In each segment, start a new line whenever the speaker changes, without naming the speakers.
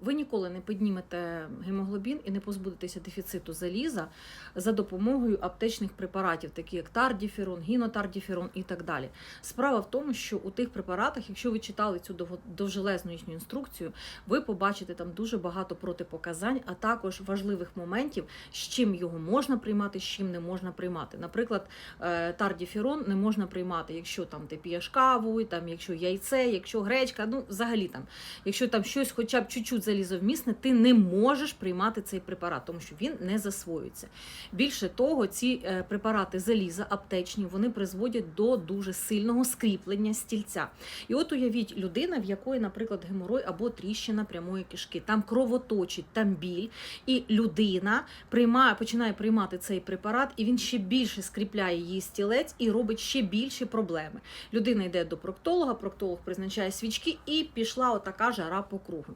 Ви ніколи не піднімете гемоглобін і не позбудетеся дефіциту заліза за допомогою аптечних препаратів, такі як тардіферон, гінотардіферон і так далі. Справа в тому, що у тих препаратах, якщо ви читали цю довжелезну їхню інструкцію, ви побачите там дуже багато протипоказань, а також важливих моментів, з чим його можна приймати, з чим не можна приймати. Наприклад, е, тардіферон не можна приймати, якщо там ти п'єш каву, там, якщо яйце, якщо гречка, ну взагалі там, якщо там щось, хоча б чуть-чуть залізовмісне, ти не можеш приймати цей препарат, тому що він не засвоюється. Більше того, ці е, препарати заліза аптечні вони призводять до дуже сильного скріплення стільця. І от уявіть людина, в якої, наприклад, геморой або тріщина прямої кишки, там кровоточить, там біль, і людина приймає, починає приймати цей препарат, і він ще більше скріпляє її стілець і робить ще більші проблеми. Людина йде до проктолога, проктолог призначає свічки, і пішла отака жара по кругу.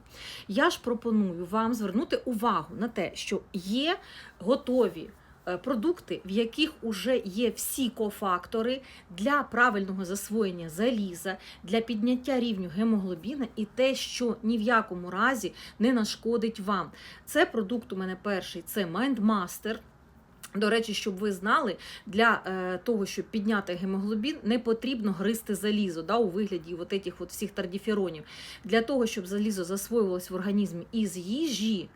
Я ж пропоную вам звернути увагу на те, що є готові. е, Продукти, в яких вже є всі кофактори для правильного засвоєння заліза, для підняття рівню гемоглобіна і те, що ні в якому разі не нашкодить вам. Це продукт у мене перший це Mindmaster. До речі, щоб ви знали, для е, того, щоб підняти гемоглобін, не потрібно гризти залізо да, у вигляді от этих от всіх тардіферонів. Для того, щоб залізо засвоювалось в організмі із їжі,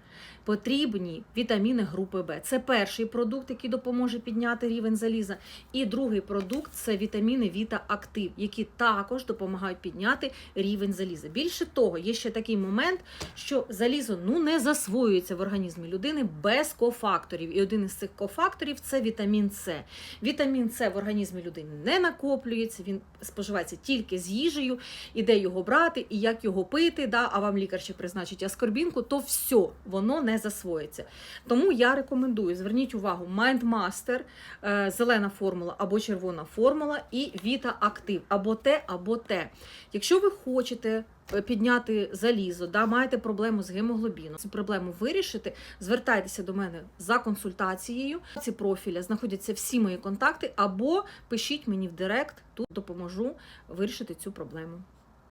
потрібні вітаміни групи Б. Це перший продукт, який допоможе підняти рівень заліза. І другий продукт це вітаміни Віта Актив, які також допомагають підняти рівень заліза. Більше того, є ще такий момент, що залізо ну не засвоюється в організмі людини без кофакторів. І один із цих кофакторів це вітамін С. Вітамін С в організмі людини не накоплюється, він споживається тільки з їжею, і де його брати, і як його пити. Да, а вам лікар ще призначить аскорбінку, то все, воно не засвоїться. Тому я рекомендую: зверніть увагу, Mindmaster, е, зелена формула або червона формула, і Vita Active, або те, або те. Якщо ви хочете підняти залізо, да, маєте проблему з гемоглобіном, цю проблему вирішити, звертайтеся до мене за консультацією. Ці профіля знаходяться всі мої контакти, або пишіть мені в директ, тут допоможу вирішити цю проблему.